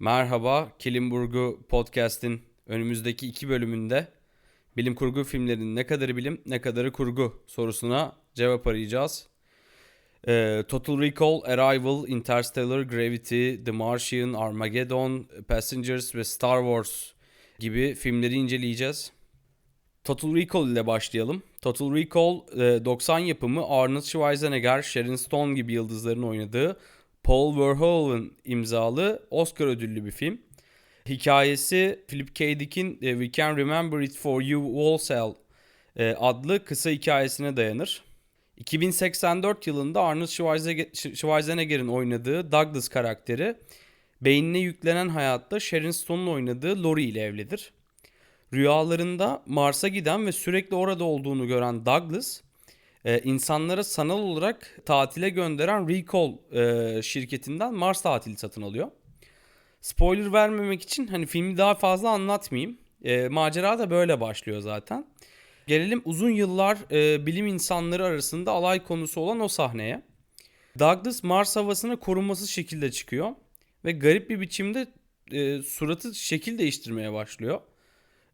Merhaba, Kilimburgu Podcast'in önümüzdeki iki bölümünde bilim kurgu filmlerinin ne kadarı bilim, ne kadarı kurgu sorusuna cevap arayacağız. Ee, Total Recall, Arrival, Interstellar, Gravity, The Martian, Armageddon, Passengers ve Star Wars gibi filmleri inceleyeceğiz. Total Recall ile başlayalım. Total Recall e, 90 yapımı Arnold Schwarzenegger, Sharon Stone gibi yıldızların oynadığı Paul Verhoeven imzalı Oscar ödüllü bir film. Hikayesi Philip K. Dick'in e, We Can Remember It For You Wholesale e, adlı kısa hikayesine dayanır. 2084 yılında Arnold Schwarzenegger- Schwarzenegger'in oynadığı Douglas karakteri beynine yüklenen hayatta Sharon Stone'un oynadığı Lori ile evlidir. Rüyalarında Mars'a giden ve sürekli orada olduğunu gören Douglas, e, insanlara sanal olarak tatile gönderen Recall e, şirketinden Mars tatili satın alıyor. Spoiler vermemek için hani filmi daha fazla anlatmayayım. E, macera da böyle başlıyor zaten. Gelelim uzun yıllar e, bilim insanları arasında alay konusu olan o sahneye. Douglas Mars havasına korunmasız şekilde çıkıyor ve garip bir biçimde e, suratı şekil değiştirmeye başlıyor.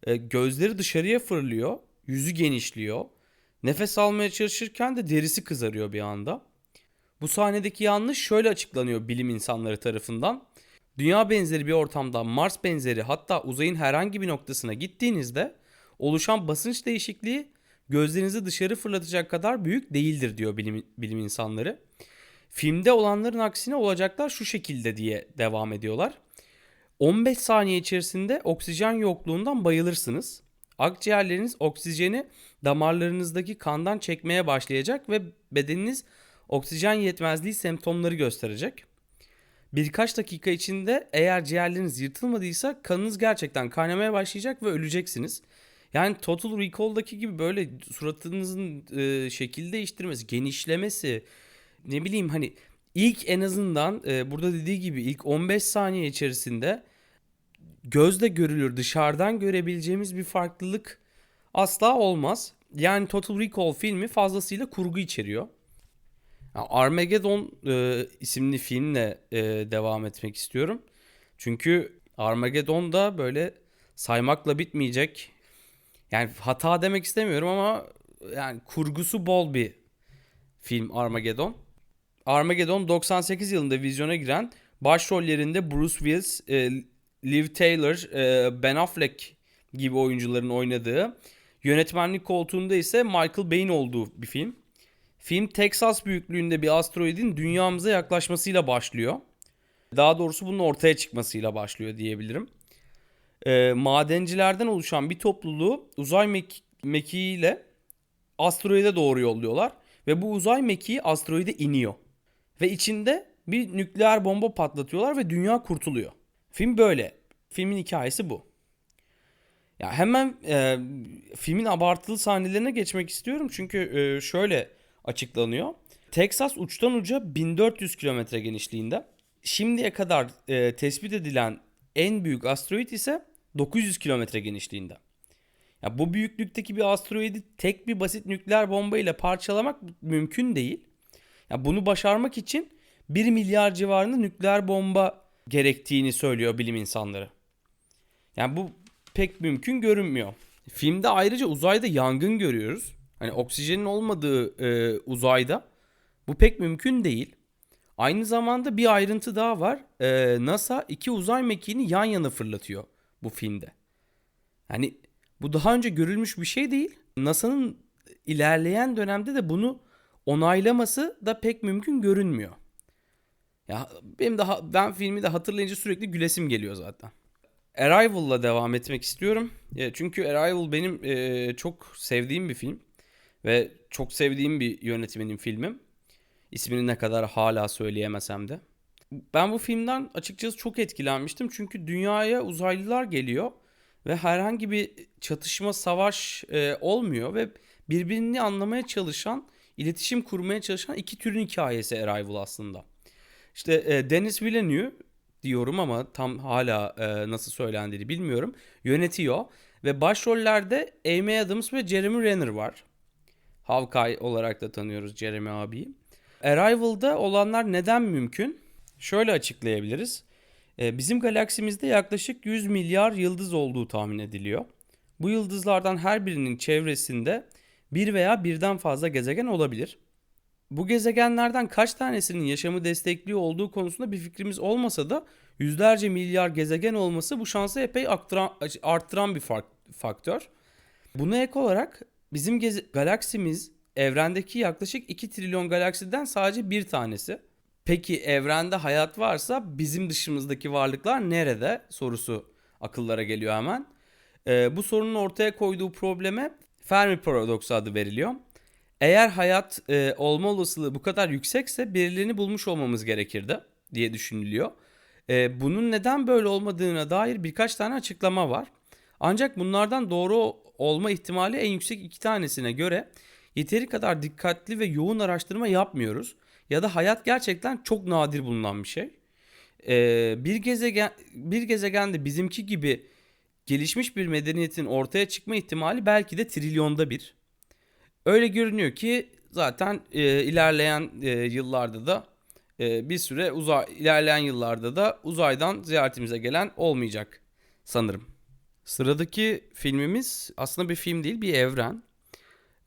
E, gözleri dışarıya fırlıyor, yüzü genişliyor. Nefes almaya çalışırken de derisi kızarıyor bir anda. Bu sahnedeki yanlış şöyle açıklanıyor bilim insanları tarafından. Dünya benzeri bir ortamda Mars benzeri hatta uzayın herhangi bir noktasına gittiğinizde oluşan basınç değişikliği gözlerinizi dışarı fırlatacak kadar büyük değildir diyor bilim, bilim insanları. Filmde olanların aksine olacaklar şu şekilde diye devam ediyorlar. 15 saniye içerisinde oksijen yokluğundan bayılırsınız. Akciğerleriniz oksijeni damarlarınızdaki kandan çekmeye başlayacak ve bedeniniz oksijen yetmezliği semptomları gösterecek. Birkaç dakika içinde eğer ciğerleriniz yırtılmadıysa kanınız gerçekten kaynamaya başlayacak ve öleceksiniz. Yani Total Recall'daki gibi böyle suratınızın e, şekil değiştirmesi, genişlemesi, ne bileyim hani ilk en azından e, burada dediği gibi ilk 15 saniye içerisinde gözle görülür dışarıdan görebileceğimiz bir farklılık asla olmaz. Yani Total Recall filmi fazlasıyla kurgu içeriyor. Ya Armageddon e, isimli filmle e, devam etmek istiyorum. Çünkü Armageddon da böyle saymakla bitmeyecek. Yani hata demek istemiyorum ama yani kurgusu bol bir film Armageddon. Armageddon 98 yılında vizyona giren başrollerinde Bruce Willis, e, Liv Taylor, e, Ben Affleck gibi oyuncuların oynadığı, yönetmenlik koltuğunda ise Michael Bay'in olduğu bir film. Film Texas büyüklüğünde bir asteroidin dünyamıza yaklaşmasıyla başlıyor. Daha doğrusu bunun ortaya çıkmasıyla başlıyor diyebilirim. E, madencilerden oluşan bir topluluğu uzay mek- mekiğiyle asteroide doğru yolluyorlar. Ve bu uzay mekiği asteroide iniyor. Ve içinde bir nükleer bomba patlatıyorlar ve dünya kurtuluyor. Film böyle. Filmin hikayesi bu. Ya hemen e, filmin abartılı sahnelerine geçmek istiyorum çünkü e, şöyle açıklanıyor. Texas uçtan uca 1400 kilometre genişliğinde. Şimdiye kadar e, tespit edilen en büyük asteroid ise 900 kilometre genişliğinde. Ya bu büyüklükteki bir asteroidi tek bir basit nükleer bomba ile parçalamak mümkün değil. Ya bunu başarmak için 1 milyar civarında nükleer bomba gerektiğini söylüyor bilim insanları. Yani bu pek mümkün görünmüyor. Filmde ayrıca uzayda yangın görüyoruz. Hani oksijenin olmadığı e, uzayda bu pek mümkün değil. Aynı zamanda bir ayrıntı daha var. E, NASA iki uzay mekiğini yan yana fırlatıyor bu filmde. Yani bu daha önce görülmüş bir şey değil. NASA'nın ilerleyen dönemde de bunu onaylaması da pek mümkün görünmüyor. Ya benim daha ben filmi de hatırlayınca sürekli gülesim geliyor zaten. Arrival'la devam etmek istiyorum. E, Çünkü Arrival benim e, çok sevdiğim bir film ve çok sevdiğim bir yönetmenin filmi. İsmini ne kadar hala söyleyemesem de. Ben bu filmden açıkçası çok etkilenmiştim çünkü dünyaya uzaylılar geliyor ve herhangi bir çatışma, savaş e, olmuyor ve birbirini anlamaya çalışan, iletişim kurmaya çalışan iki türün hikayesi Arrival aslında. İşte e, Denis Villeneuve diyorum ama tam hala e, nasıl söylendiğini bilmiyorum. Yönetiyor ve başrollerde Amy Adams ve Jeremy Renner var. Hawkeye olarak da tanıyoruz Jeremy abiyi. Arrival'da olanlar neden mümkün? Şöyle açıklayabiliriz. E, bizim galaksimizde yaklaşık 100 milyar yıldız olduğu tahmin ediliyor. Bu yıldızlardan her birinin çevresinde bir veya birden fazla gezegen olabilir. Bu gezegenlerden kaç tanesinin yaşamı destekliyor olduğu konusunda bir fikrimiz olmasa da yüzlerce milyar gezegen olması bu şansı epey aktıran, arttıran bir faktör. Buna ek olarak bizim galaksimiz evrendeki yaklaşık 2 trilyon galaksiden sadece bir tanesi. Peki evrende hayat varsa bizim dışımızdaki varlıklar nerede sorusu akıllara geliyor hemen. Ee, bu sorunun ortaya koyduğu probleme Fermi paradoksu adı veriliyor. Eğer hayat e, olma olasılığı bu kadar yüksekse birilerini bulmuş olmamız gerekirdi diye düşünülüyor. E, bunun neden böyle olmadığına dair birkaç tane açıklama var. Ancak bunlardan doğru olma ihtimali en yüksek iki tanesine göre yeteri kadar dikkatli ve yoğun araştırma yapmıyoruz. Ya da hayat gerçekten çok nadir bulunan bir şey. E, bir gezegen bir gezegende bizimki gibi gelişmiş bir medeniyetin ortaya çıkma ihtimali belki de trilyonda bir. Öyle görünüyor ki zaten e, ilerleyen e, yıllarda da e, bir süre uzay ilerleyen yıllarda da uzaydan ziyaretimize gelen olmayacak sanırım. Sıradaki filmimiz aslında bir film değil bir evren.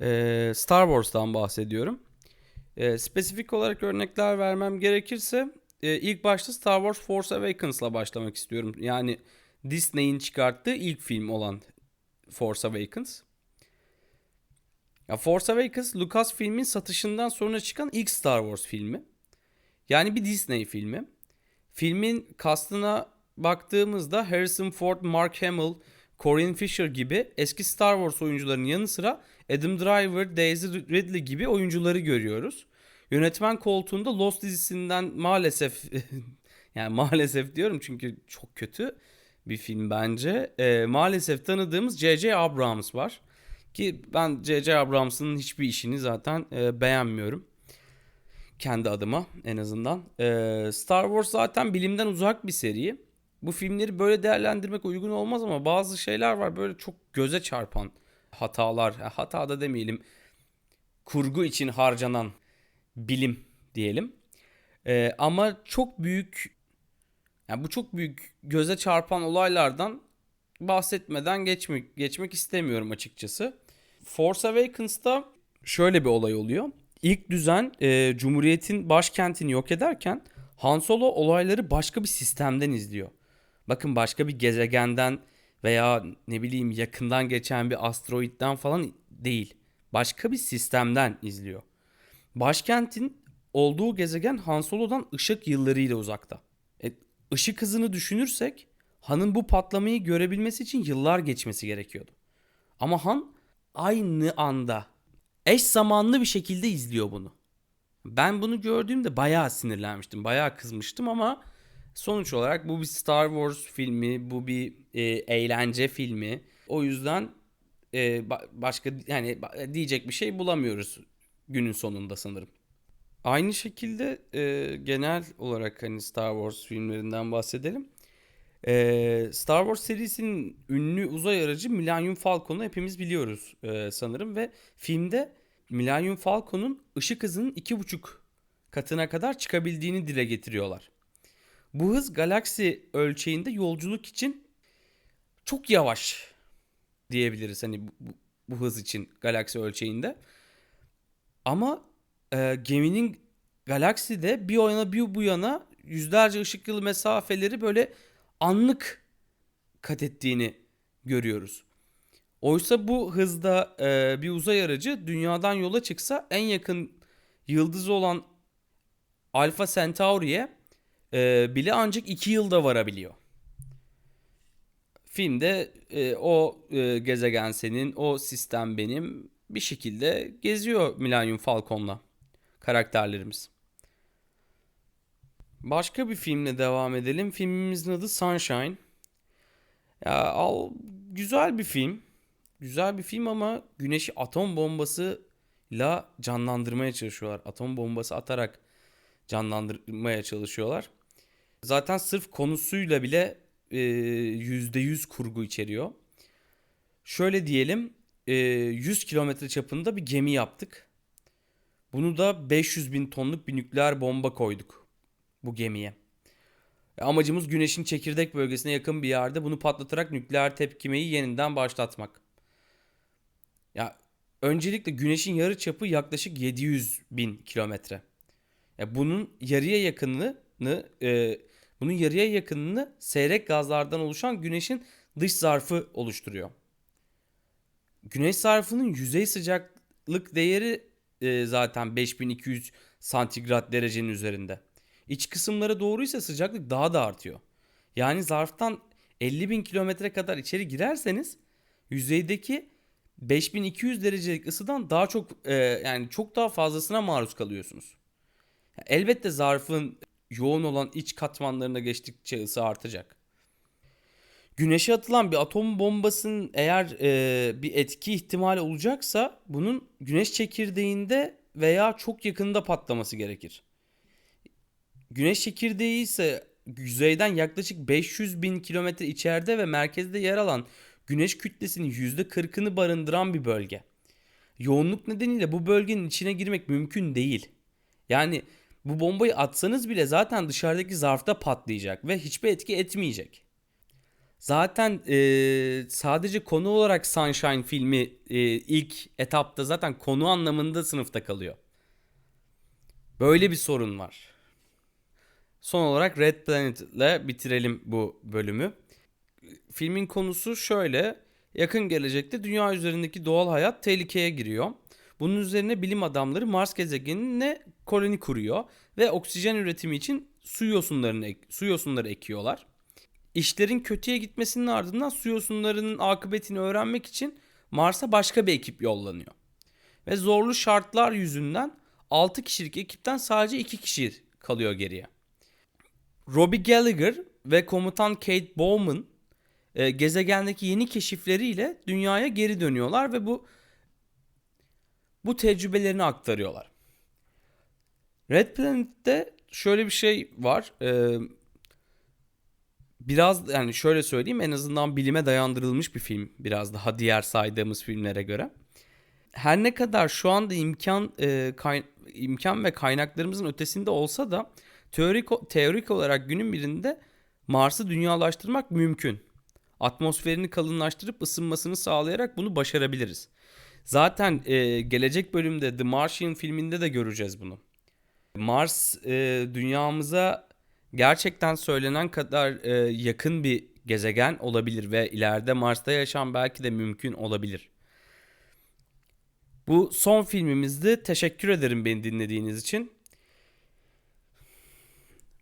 E, Star Wars'tan bahsediyorum. E, spesifik olarak örnekler vermem gerekirse e, ilk başta Star Wars Force Awakens'la başlamak istiyorum. Yani Disney'in çıkarttığı ilk film olan Force Awakens. Ya Force Awakens Lucasfilm'in satışından sonra çıkan ilk Star Wars filmi. Yani bir Disney filmi. Filmin kastına baktığımızda Harrison Ford, Mark Hamill, Corinne Fisher gibi eski Star Wars oyuncularının yanı sıra Adam Driver, Daisy Ridley gibi oyuncuları görüyoruz. Yönetmen koltuğunda Lost dizisinden maalesef yani maalesef diyorum çünkü çok kötü bir film bence. E, maalesef tanıdığımız J.J. Abrams var. Ki ben J.J. Abrams'ın hiçbir işini zaten e, beğenmiyorum. Kendi adıma en azından. E, Star Wars zaten bilimden uzak bir seri. Bu filmleri böyle değerlendirmek uygun olmaz ama bazı şeyler var böyle çok göze çarpan hatalar. Hata da demeyelim. Kurgu için harcanan bilim diyelim. E, ama çok büyük yani bu çok büyük göze çarpan olaylardan bahsetmeden geçmek geçmek istemiyorum açıkçası. Force Awakens'ta şöyle bir olay oluyor. İlk düzen e, Cumhuriyet'in başkentini yok ederken Han Solo olayları başka bir sistemden izliyor. Bakın başka bir gezegenden veya ne bileyim yakından geçen bir asteroitten falan değil. Başka bir sistemden izliyor. Başkentin olduğu gezegen Han Solo'dan ışık yıllarıyla uzakta. E, ışık hızını düşünürsek Han'ın bu patlamayı görebilmesi için yıllar geçmesi gerekiyordu. Ama Han aynı anda eş zamanlı bir şekilde izliyor bunu. Ben bunu gördüğümde bayağı sinirlenmiştim, bayağı kızmıştım ama sonuç olarak bu bir Star Wars filmi, bu bir e, eğlence filmi. O yüzden e, başka yani diyecek bir şey bulamıyoruz günün sonunda sanırım. Aynı şekilde e, genel olarak hani Star Wars filmlerinden bahsedelim. Ee, Star Wars serisinin ünlü uzay aracı Millennium Falcon'u hepimiz biliyoruz e, sanırım ve filmde Millennium Falcon'un ışık hızının iki buçuk katına kadar çıkabildiğini dile getiriyorlar. Bu hız galaksi ölçeğinde yolculuk için çok yavaş diyebiliriz hani bu, bu, bu hız için galaksi ölçeğinde. Ama e, geminin galakside bir yana bir bu yana yüzlerce ışık yılı mesafeleri böyle anlık kat ettiğini görüyoruz. Oysa bu hızda e, bir uzay aracı dünyadan yola çıksa en yakın yıldızı olan Alpha Centauri'ye e, bile ancak 2 yılda varabiliyor. Filmde e, o e, gezegen senin, o sistem benim bir şekilde geziyor Millennium Falcon'la karakterlerimiz. Başka bir filmle devam edelim. Filmimizin adı Sunshine. Ya al güzel bir film. Güzel bir film ama güneşi atom bombasıyla canlandırmaya çalışıyorlar. Atom bombası atarak canlandırmaya çalışıyorlar. Zaten sırf konusuyla bile yüzde yüz kurgu içeriyor. Şöyle diyelim 100 kilometre çapında bir gemi yaptık. Bunu da 500 bin tonluk bir nükleer bomba koyduk bu gemiye. Amacımız güneşin çekirdek bölgesine yakın bir yerde bunu patlatarak nükleer tepkimeyi yeniden başlatmak. Ya öncelikle güneşin yarı çapı yaklaşık 700 bin kilometre. Ya bunun yarıya yakınını e, bunun yarıya yakınını seyrek gazlardan oluşan güneşin dış zarfı oluşturuyor. Güneş zarfının yüzey sıcaklık değeri e, zaten 5200 santigrat derecenin üzerinde. İç kısımlara doğru ise sıcaklık daha da artıyor. Yani zarftan 50 bin kilometre kadar içeri girerseniz yüzeydeki 5200 derecelik ısıdan daha çok e, yani çok daha fazlasına maruz kalıyorsunuz. Elbette zarfın yoğun olan iç katmanlarına geçtikçe ısı artacak. Güneşe atılan bir atom bombasının eğer e, bir etki ihtimali olacaksa bunun güneş çekirdeğinde veya çok yakında patlaması gerekir. Güneş çekirdeği ise yüzeyden yaklaşık 500 bin kilometre içeride ve merkezde yer alan güneş kütlesinin %40'ını barındıran bir bölge. Yoğunluk nedeniyle bu bölgenin içine girmek mümkün değil. Yani bu bombayı atsanız bile zaten dışarıdaki zarfta patlayacak ve hiçbir etki etmeyecek. Zaten e, sadece konu olarak Sunshine filmi e, ilk etapta zaten konu anlamında sınıfta kalıyor. Böyle bir sorun var. Son olarak Red Planet ile bitirelim bu bölümü. Filmin konusu şöyle. Yakın gelecekte dünya üzerindeki doğal hayat tehlikeye giriyor. Bunun üzerine bilim adamları Mars gezegenine koloni kuruyor ve oksijen üretimi için su yosunlarını su yosunları ekiyorlar. İşlerin kötüye gitmesinin ardından su yosunlarının akıbetini öğrenmek için Mars'a başka bir ekip yollanıyor. Ve zorlu şartlar yüzünden 6 kişilik ekipten sadece 2 kişi kalıyor geriye. Robbie Gallagher ve komutan Kate Bowman e, gezegendeki yeni keşifleriyle dünyaya geri dönüyorlar ve bu bu tecrübelerini aktarıyorlar. Red Planet'te şöyle bir şey var. Ee, biraz yani şöyle söyleyeyim en azından bilime dayandırılmış bir film biraz daha diğer saydığımız filmlere göre. Her ne kadar şu anda imkan e, kay, imkan ve kaynaklarımızın ötesinde olsa da teorik teorik olarak günün birinde Mars'ı dünyalaştırmak mümkün. Atmosferini kalınlaştırıp ısınmasını sağlayarak bunu başarabiliriz. Zaten e, gelecek bölümde The Martian filminde de göreceğiz bunu. Mars e, dünyamıza gerçekten söylenen kadar e, yakın bir gezegen olabilir ve ileride Mars'ta yaşam belki de mümkün olabilir. Bu son filmimizdi. Teşekkür ederim beni dinlediğiniz için.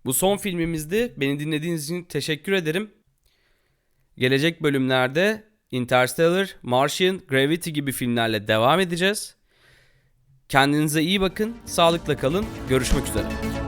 Bu son filmimizdi. Beni dinlediğiniz için teşekkür ederim. Gelecek bölümlerde Interstellar, Martian, Gravity gibi filmlerle devam edeceğiz. Kendinize iyi bakın, sağlıkla kalın. Görüşmek üzere.